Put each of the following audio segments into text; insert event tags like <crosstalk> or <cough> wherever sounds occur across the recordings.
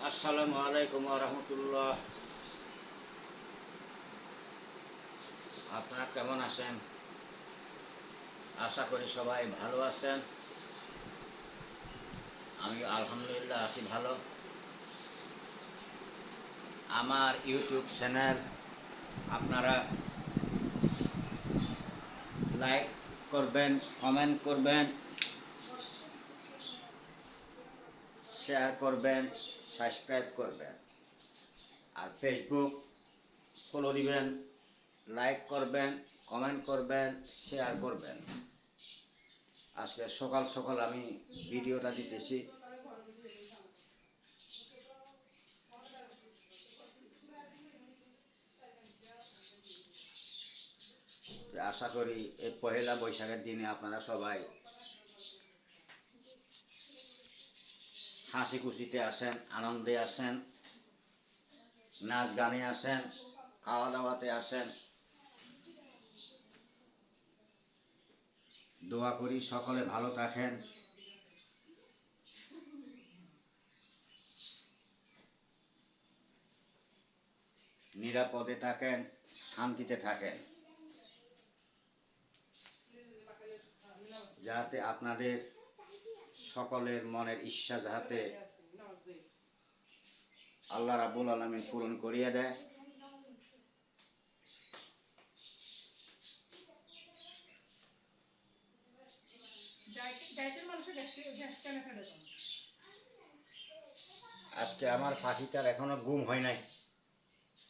আসসালামু আলাইকুম রহমতুল্লাহ আপনারা কেমন আছেন আশা করি সবাই ভালো আছেন আমি আলহামদুলিল্লাহ আছি ভালো আমার ইউটিউব চ্যানেল আপনারা লাইক করবেন কমেন্ট করবেন শেয়ার করবেন সাবস্ক্রাইব করবেন। আর ফেসবুক ফলো দিবেন লাইক করবেন কমেন্ট করবেন শেয়ার করবেন। আজকে সকাল সকাল আমি ভিডিওটা দিতেছি। আশা করি এই পহেলা বৈশাখের দিনে আপনারা সবাই হাসি খুশিতে আসেন, আনন্দে আসেন নাচ গানে আসেন খাওয়া দাওয়াতে আসেন। দোয়া করি সকলে ভালো থাকেন। নিরাপদে থাকেন, শান্তিতে থাকেন। যাতে আপনাদের সকলের মনের ইচ্ছা যাহাতে আল্লাহ রাবুল আলমী পূরণ করিয়া দেয়। আজকে আমার পাখিটার এখনও ঘুম হয় নাই।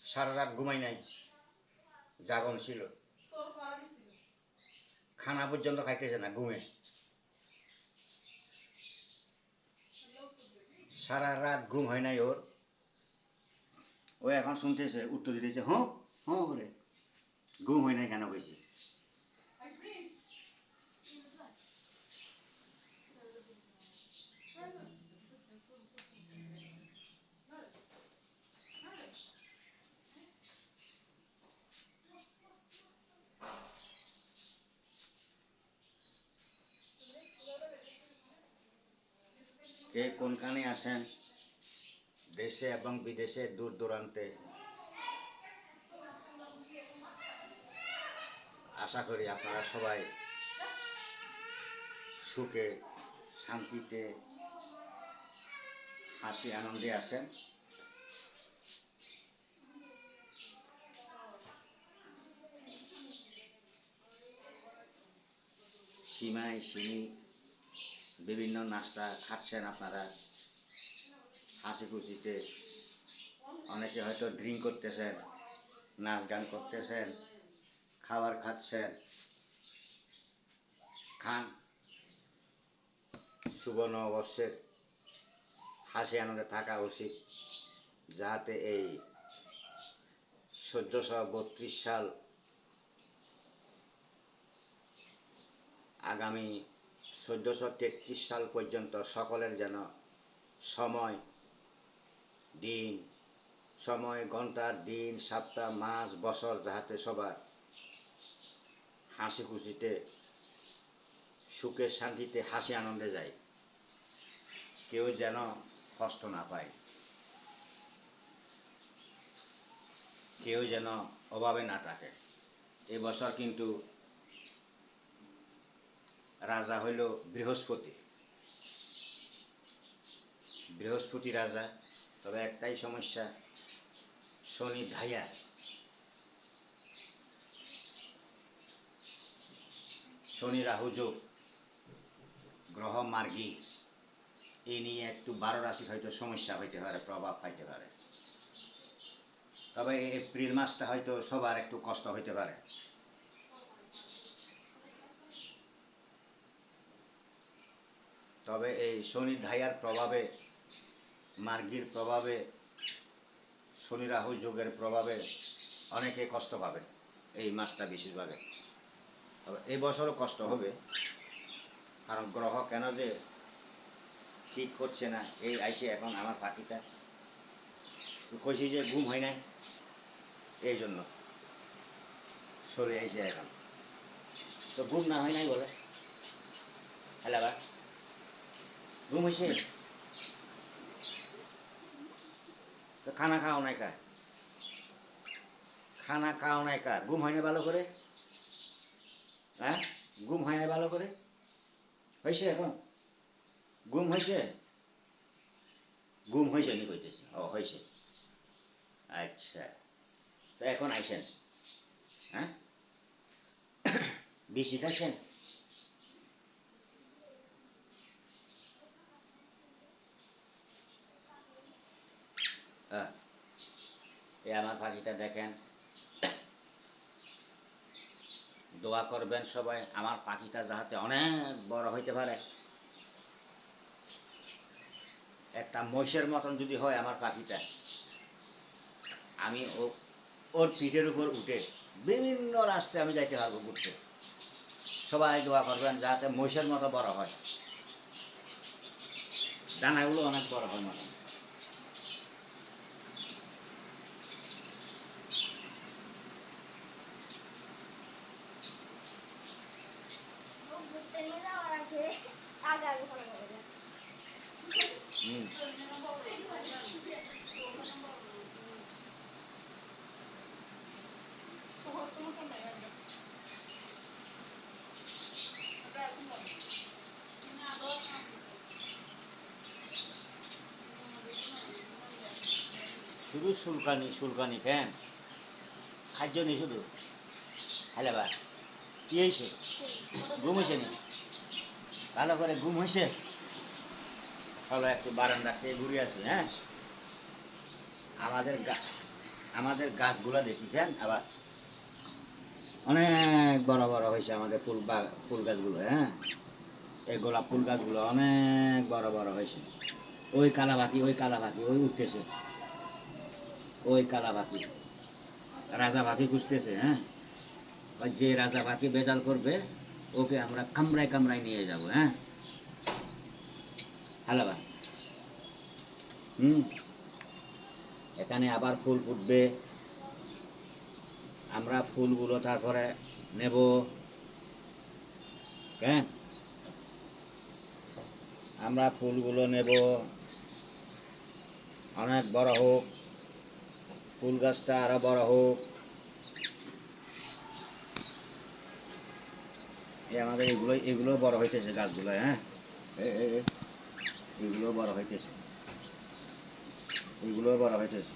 সারা রাত ঘুমাই নাই। জাগন ছিল। খানা পর্যন্ত খাইতেছে না ঘুমে। সারা রাত ঘুম হয় নাই ওর। ও এখন শুনতেছে, উত্তর দিতেছে হ্যাঁ হ্যাঁ বলে ঘুম হয় নাই কেন কইছি? কে কোনখানে আসেন? দেশে এবং বিদেশে দূর দূরান্তে। আশা করি আপনারা সবাই সুখে, শান্তিতে, হাসি আনন্দে আছেন। সীমায় সিমি বিভিন্ন নাস্তা খাচ্ছেন আপনারা। হাসি খুশিতে অনেকে হয়তো ড্রিঙ্ক করতেছেন, নাচ গান করতেছেন, খাবার খাচ্ছেন, খান। শুভ নববর্ষের হাসি আনন্দে থাকা উচিত যাতে এই চোদ্দোশো বত্রিশ সাল আগামী চোদ্দোশো তেত্রিশ সাল পর্যন্ত সকলের যেন সময়, দিন, সময় ঘণ্টা দিন, সপ্তাহ, মাস, বছর যাহাতে সবার হাসি খুশিতে, সুখে, শান্তিতে, হাসি আনন্দে যায়, কেউ যেন কষ্ট না পায়। কেউ যেন অভাবে না থাকে। এবছর কিন্তু রাজা হইল বৃহস্পতি। বৃহস্পতি রাজা, তবে একটাই সমস্যা, শনি ধাইয়া শনি রাহু যোগ, গ্রহ মার্গী। এই নিয়ে একটু বারো রাশি হয়তো সমস্যা হইতে পারে, প্রভাব পাইতে পারে। তবে এপ্রিল মাসটা হয়তো সবার একটু কষ্ট হইতে পারে। তবে এই শনি ধাইয়ার প্রভাবে, মার্গির প্রভাবে, শনি রাহু যোগের প্রভাবে অনেকে কষ্ট পাবে এই মাসটা বিশেষভাবে। তবে এই বছরও কষ্ট হবে, কারণ গ্রহ কেন যে ঠিক করছে না, এই আইসে এখন আমার পাখিটা কইছি যে ঘুম হয় নাই, এই জন্য সরে আইসে এখন। তো ঘুম না হয় নাই বলে, হ্যালো ঘুম হয়েছে তো খানা খাও নাই কা খানা খাও নাই কা ঘুম হয় না ভালো করে হ্যাঁ ঘুম হয় না ভালো করে হয়েছে এখন ঘুম হয়েছে ঘুম হয়েছে কইতেছি ও হয়েছে আচ্ছা তো এখন আইসেন হ্যাঁ বেশি খাইছেন হ্যাঁ এই আমার পাখিটা দেখেন। দোয়া করবেন সবাই, আমার পাখিটা যাহাতে অনেক বড় হইতে পারে। একটা মহিষের মতন যদি হয় আমার পাখিটা। আমি ও ওর পিঠের উপর উঠে বিভিন্ন রাস্তায় আমি যাইতে পারব ঘুরতে। সবাই দোয়া করবেন যাতে মহিষের মতো বড় হয়। ডানাগুলো অনেক বড় হয় মতন ও ঘুরতে নিয়ে যাওয়ার আগে আগে আগে ফলো করে দেয়। হুম শুধু সুলকানি সুলকানি ফ্যান। খাদ্য নেই শুধু? হ্যালো বা কি হয়েছে ঘুম হয়েছে নি? ভালো করে ঘুম হয়েছে চলো একটু বারান্দাতে ঘুরে আসি হ্যাঁ? আমাদের আমাদের গাছগুলো দেখেছেন? আবার অনেক বড় বড় হয়েছে আমাদের ফুল ফুল গাছগুলো হ্যাঁ? এই গোলাপ ফুল গাছগুলো অনেক বড় বড় হয়েছে। ওই কালা পাখি ওই কালা পাখি ওই উঠতেছে। ওই কালা পাখি রাজা পাখি খুঁজতেছে হ্যাঁ? যে রাজা পাখি বেজাল করবে, ওকে আমরা কামড়ায় কামড়ায় নিয়ে যাব হ্যাঁ? হ্যালো বা হুম? এখানে আবার ফুল ফুটবে। আমরা ফুলগুলো তারপরে নেব। কেন আমরা ফুলগুলো নেব। অনেক বড় হোক। ফুল গাছটা আরও বড় হোক। আমাদের এগুলো এগুলো বড় হইতেছে গাছগুলো হ্যাঁ? এগুলো বড় হইতেছে। এগুলো বড় হইতেছে।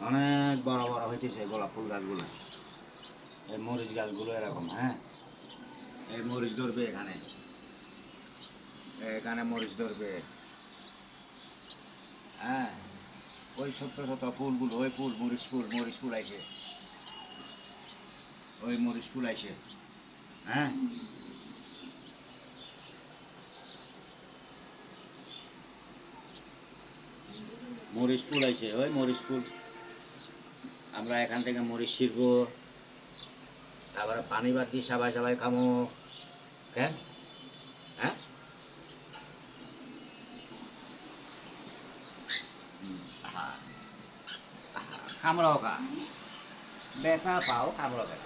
অনেক বড় বড় হইতেছে গোলাপ ফুল গাছগুলো। এই মরিচ গাছগুলো এরকম হ্যাঁ? এই মরিচ ধরবে এখানে। এখানে মরিচ ধরবে। হ্যাঁ? ওই ছোট্ট ছোট্ট ফুলগুলো, ওই ফুল, মরিচ ফুল মরিচ ফুল আইছে ওই মরিচ ফুল আইছে হ্যাঁ? মরিচ ফুল আইছে ওই মরিচ ফুল আমরা এখান থেকে মরিচ শিখব তারপরে পানি বাদ দিয়ে সবাই সবাই খামো কেন হ্যাঁ হুম, আহা, আহা, কামড়াও কা ব্যথা পাও কামড়াও কেন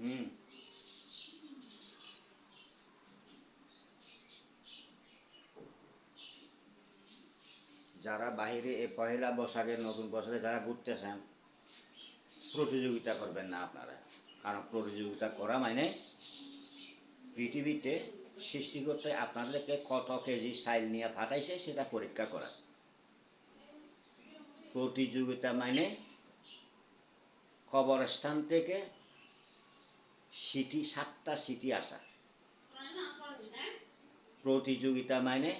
হুম। যারা বাহিরে এই পহেলা বৈশাখের নতুন বছরে যারা ঘুরতেছেন, প্রতিযোগিতা করবেন না আপনারা। কারণ প্রতিযোগিতা করা মানে পৃথিবীতে সৃষ্টি করতে আপনাদেরকে কত কেজি সাইল নিয়ে ফাটাইছে সেটা পরীক্ষা করা। প্রতিযোগিতা মানে কবরস্থান থেকে সিটি সাতটা সিটি আসা প্রতিযোগিতা মানে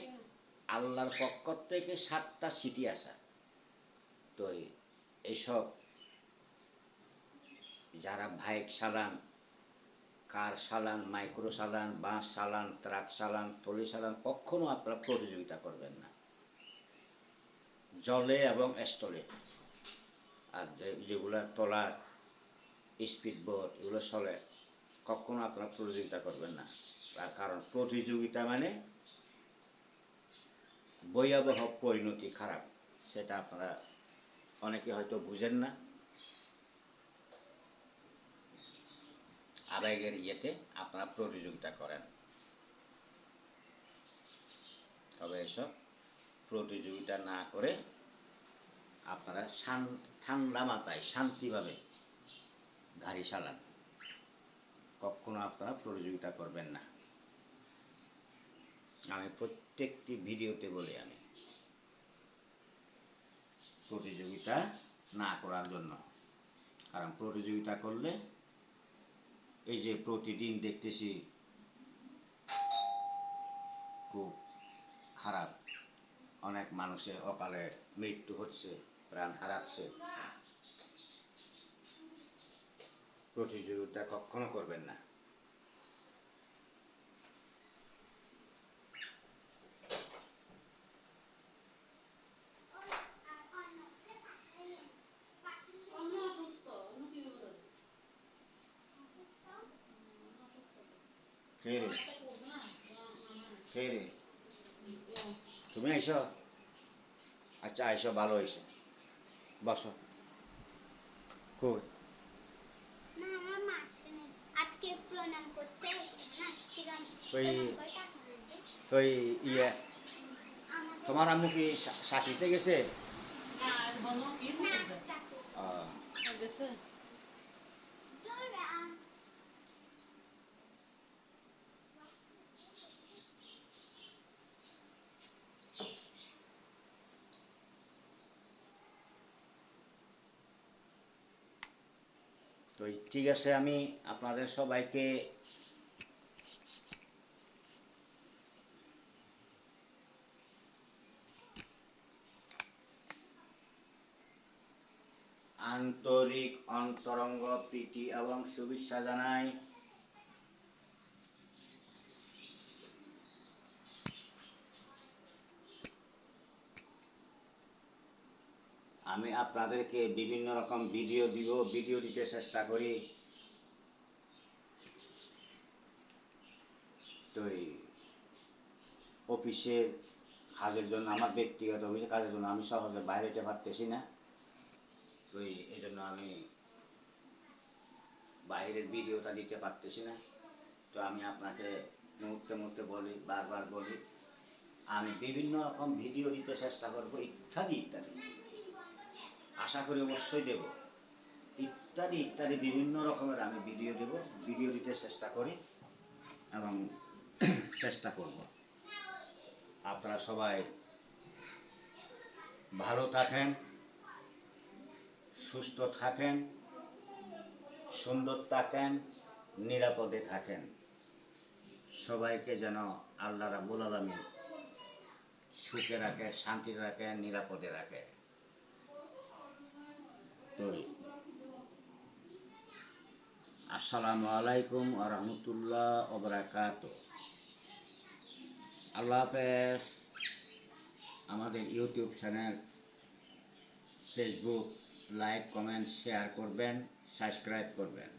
আল্লাহর পক্ষ থেকে সাতটা সিটি আসা তো এইসব যারা বাইক চালান কার চালান মাইক্রো চালান বাস চালান ট্রাক চালান টলি চালান কখনো আপনারা প্রতিযোগিতা করবেন না। জলে এবং স্থলে। আর যেগুলা টলার স্পিড বোট এগুলো চলে। কখনো আপনারা প্রতিযোগিতা করবেন না। তার কারণ প্রতিযোগিতা মানে ভয়াবহ পরিণতি খারাপ, সেটা আপনারা অনেকে হয়তো বুঝেন না। আবেগের ইয়েতে আপনারা প্রতিযোগিতা করেন। তবে এসব প্রতিযোগিতা না করে আপনারা ঠান্ডা মাথায় শান্তিভাবে গাড়ি চালান। কখনো আপনারা প্রতিযোগিতা করবেন না। আমি প্রত্যেকটি ভিডিওতে বলি আমি, প্রতিযোগিতা না করার জন্য। কারণ প্রতিযোগিতা করলে এই যে প্রতিদিন দেখতেছি খুব খারাপ, অনেক মানুষের অকালে মৃত্যু হচ্ছে, প্রাণ হারাচ্ছে। প্রতিযোগিতা কখনো করবেন না। তুমি আইসো? আচ্ছা আইসো ভালো হয়েছে। বসো। কই না আমার মা আসেনি ওই- এই ইয়ে তোমার আম্মু কি চাকরিতে গেছে না বন্ধ কি না করবে চাকরি আহ, গেছে দূর, আহ, তো ঠিক আছে আমি আপনাদের সবাইকে আন্তরিক অন্তরঙ্গ প্রীতি এবং শুভেচ্ছা জানাই। আমি আপনাদেরকে বিভিন্ন রকম ভিডিও দিব, ভিডিও দিতে চেষ্টা করি। তো এই অফিসের কাজের জন্য, আমার ব্যক্তিগত অফিসের কাজের জন্য আমি সহজে বাইরে যেতে পারতেছি না। তো এই জন্য আমি বাইরের ভিডিওটা দিতে পারতেছি না। তো আমি আপনাকে মুহূর্তে মুহূর্তে বলি, বারবার বলি, আমি বিভিন্ন রকম ভিডিও দিতে চেষ্টা করব, ইত্যাদি ইত্যাদি। আশা করি অবশ্যই দেব। ইত্যাদি ইত্যাদি বিভিন্ন রকমের আমি ভিডিও দেব। ভিডিও দিতে চেষ্টা করি এবং <clears throat> চেষ্টা করব। আপনারা সবাই ভালো থাকেন, সুস্থ থাকেন, সুন্দর থাকেন, নিরাপদে থাকেন। সবাইকে যেন আল্লাহ রাবুল আলমী সুখে রাখে শান্তি রাখে, নিরাপদে রাখে। তো আসসালামু আলাইকুম আরহামতুল্লাহ অবরাকাত আল্লাহ হাফেজ। আমাদের YouTube channel, Facebook, like, comment, share করবেন, সাবস্ক্রাইব করবেন।